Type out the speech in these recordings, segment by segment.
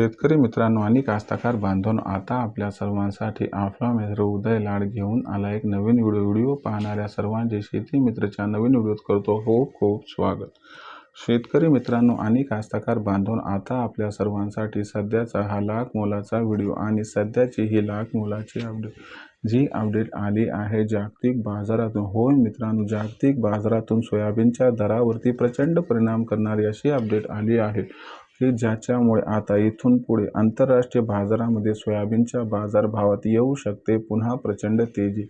शेतकरी मित्रांनो आणि कास्तकार बांधवांनो आता आपल्या सर्वांसाठी आपला मित्र उदय लाड घेऊन आला एक नवीन व्हिडिओ व्हिडिओ पाहणाऱ्या सर्वांचे शेती मित्रच्या नवीन व्हिडिओत करतो खूप खूप स्वागत. शेतकरी मित्रांनो आणि कास्तकार बांधवांनो आता आपल्या सर्वांसाठी सध्याचा हा लाख मोलाचा व्हिडिओ आणि सध्याची ही लाख मोलाची अपडेट जी अपडेट आली आहे जागतिक बाजारातून. होय मित्रांनो जागतिक बाजारातून सोयाबीनच्या दरावरती प्रचंड परिणाम करणारी अशी अपडेट आली आहे. हे ज्याच्यामुळे आता इथून पुढे आंतरराष्ट्रीय बाजारामध्ये सोयाबीनच्या बाजारभावात येऊ शकते पुन्हा प्रचंड तेजी.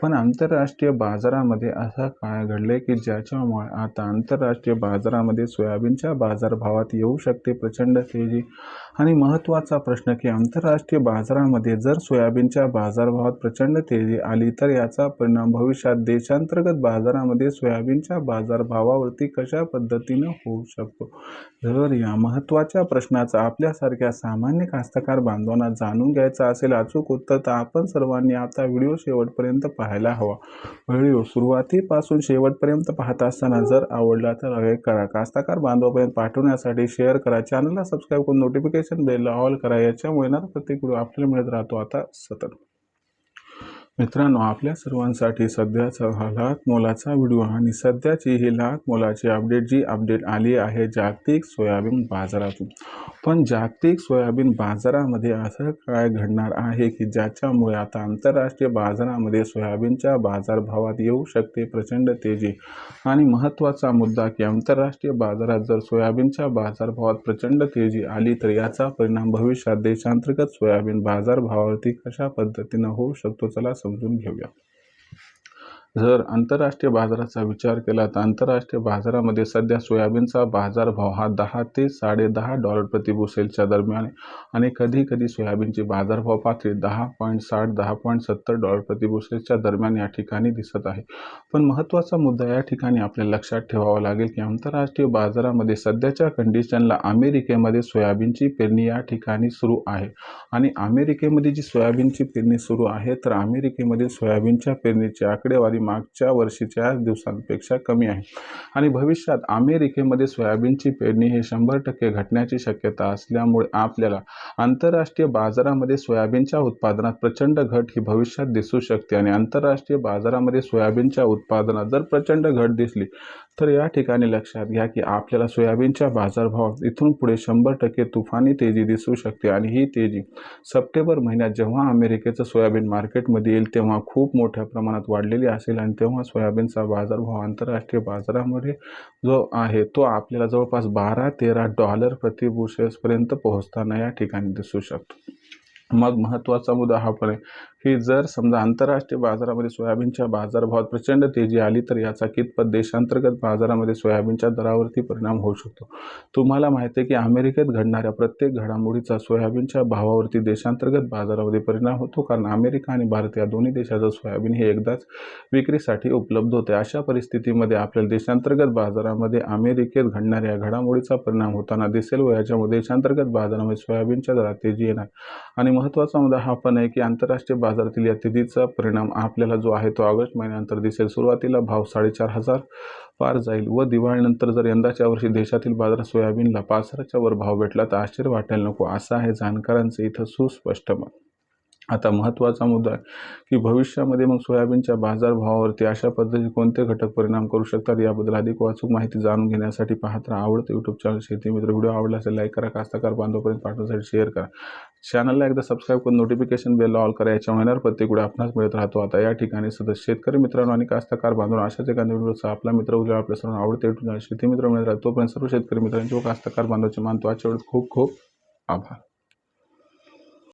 पण आंतरराष्ट्रीय बाजारामध्ये असा काय घडले की ज्याच्यामुळे आता आंतरराष्ट्रीय बाजारामध्ये सोयाबीनच्या बाजारभावात येऊ शकते प्रचंड तेजी. आणि महत्त्वाचा प्रश्न की आंतरराष्ट्रीय बाजारामध्ये जर सोयाबीनच्या बाजारभावात प्रचंड तेजी आली तर याचा परिणाम भविष्यात देशांतर्गत बाजारामध्ये सोयाबीनच्या बाजारभावावरती कशा पद्धतीनं होऊ शकतो? जर या महत्त्वाच्या प्रश्नाचा आपल्यासारख्या सामान्य कास्तकार बांधवांना जाणून घ्यायचा असेल. अचूक उत्तर तर आपण सर्वांनी आता व्हिडिओ शेवटपर्यंत पाहायला हवा. व्हिडिओ सुरुवातीपासून शेवटपर्यंत पाहत असताना जर आवडला तर लाईक करा. कास्तकार बांधवापर्यंत पाठवण्यासाठी शेअर करा. चॅनलला सबस्क्राईब करून नोटिफिकेशन बेलला ऑल करा. याच्यामुळे ना प्रत्येक व्हिडिओ आपल्याला मिळत राहतो. आता सतत मित्रांनो आपल्या सर्वांसाठी सध्याचा हा लाख मोलाचा व्हिडिओ आणि सध्याची ही लाख मोलाची अपडेट जी अपडेट आली आहे जागतिक सोयाबीन बाजारातून. पण जागतिक सोयाबीन बाजारामध्ये असं काय घडणार आहे की ज्याच्यामुळे आता आंतरराष्ट्रीय बाजारामध्ये सोयाबीनच्या बाजारभावात येऊ शकते प्रचंड तेजी? आणि महत्त्वाचा मुद्दा की आंतरराष्ट्रीय बाजारात जर सोयाबीनच्या बाजारभावात प्रचंड तेजी आली तर याचा परिणाम भविष्यात देशांतर्गत सोयाबीन बाजारभावावरती कशा पद्धतीनं होऊ शकतो? चला 都这么漂 जर आंतरराष्ट्रीय बाजाराचा विचार केला तर आंतरराष्ट्रीय बाजारामध्ये सध्या सोयाबीनचा बाजारभाव हा दहा ते साडेदहा डॉलर प्रति बुसेलच्या दरम्यान आणि कधी कधी सोयाबीनची बाजारभाव पातळी दहा पॉईंट साठ दहा पॉईंट सत्तर डॉलर प्रति बुसेलच्या दरम्यान या ठिकाणी दिसत आहे. पण महत्त्वाचा मुद्दा या ठिकाणी आपल्याला लक्षात ठेवावा लागेल की आंतरराष्ट्रीय बाजारामध्ये सध्याच्या कंडिशनला अमेरिकेमध्ये सोयाबीनची पेरणी या ठिकाणी सुरू आहे. आणि अमेरिकेमध्ये जी सोयाबीनची पेरणी सुरू आहे तर अमेरिकेमध्ये सोयाबीनच्या पेरणीची आकडेवारी मागच्या वर्षीच्या दिवसांपेक्षा कमी आहे. आणि भविष्यात अमेरिकेमध्ये सोयाबीनची पेरणी हे शंभर टक्के घटण्याची शक्यता असल्यामुळे आपल्याला आंतरराष्ट्रीय बाजारामध्ये सोयाबीनच्या उत्पादनात प्रचंड घट ही भविष्यात दिसू शकते आणि आंतरराष्ट्रीय बाजारामध्ये सोयाबीनच्या उत्पादनात जर प्रचंड घट दिसली तर या ठिकाणी लक्षात घ्या की आपल्याला सोयाबीनच्या बाजारभावात इथून पुढे शंभर टक्के तुफानी तेजी दिसू शकते आणि ही तेजी सप्टेंबर महिन्यात जेव्हा अमेरिकेचं सोयाबीन मार्केटमध्ये येईल तेव्हा खूप मोठ्या प्रमाणात वाढलेली असेल आणि तेव्हा सोयाबीनचा बाजारभाव आंतरराष्ट्रीय बाजारामध्ये जो आहे तो आपल्याला जवळपास बारा तेरा डॉलर प्रति बुशेसपर्यंत पोहोचताना या ठिकाणी दिसू शकतो. मग महत्त्वाचा मुद्दा हा पण आहे. की जर समजा आंतरराष्ट्रीय बाजारामध्ये सोयाबीनच्या बाजारभावात प्रचंड तेजी आली तर याचा कितपत देशांतर्गत बाजारामध्ये सोयाबीनच्या दरावरती परिणाम होऊ शकतो? तुम्हाला माहिती आहे की अमेरिकेत घडणाऱ्या प्रत्येक घडामोडीचा सोयाबीनच्या भावावरती देशांतर्गत बाजारामध्ये परिणाम होतो कारण अमेरिका आणि भारत या दोन्ही देशाचं सोयाबीन हे एकदाच विक्रीसाठी उपलब्ध होते. अशा परिस्थितीमध्ये आपल्याला देशांतर्गत बाजारामध्ये अमेरिकेत घडणाऱ्या घडामोडीचा परिणाम होताना दिसेल व याच्यामध्ये देशांतर्गत बाजारामध्ये सोयाबीनच्या दरात तेजी येणार. आणि महत्त्वाचा मुद्दा हा पण आहे की आंतरराष्ट्रीय बाजार बाजारातील या तेजीचा परिणाम आपल्याला जो आहे तो ऑगस्ट महिन्यानंतर दिसेल. सुरुवातीला भाव साडेचार हजार पार जाईल व दिवाळीनंतर जर यंदाच्या वर्षी देशातील बाजारात सोयाबीनला पाच हजाराच्या वर भाव भेटला तर आश्चर्य वाटायला नको असं आहे जाणकारांचं इथं सुस्पष्ट मत. आता महत्त्वाचा मुद्दा आहे की भविष्यामध्ये मग सोयाबीनच्या बाजारभावावरती अशा पद्धतीने कोणते घटक परिणाम करू शकतात याबद्दल अधिक वाचूक माहिती जाणून घेण्यासाठी पाहत राहा. आवडतं यूट्यूब चॅनल शेती मित्र. व्हिडिओ आवडला असेल लाईक करा. कास्तकार बांधवपर्यंत पाठवण्यासाठी शेअर करा. चॅनलला एकदा सबस्क्राईब करून नोटिफिकेशन बेल ऑल करा. याच्या महिन्यावर प्रत्येक व्हिडिओ आपणास मिळत राहतो. आता या ठिकाणी सदस्य शेतकरी मित्रांनो आणि कास्तकार बांधून अशाच एका व्हिडिओचा आपला मित्र उद्या आपल्या सर्वांना आवडते यूट्यूब चॅनल शेती मित्र मिळत राहतो तोपर्यंत सर्व शेतकरी मित्रांचे व कास्तकार बांधवाचे मानतो. आजच्या वेळेस खूप खूप आभार.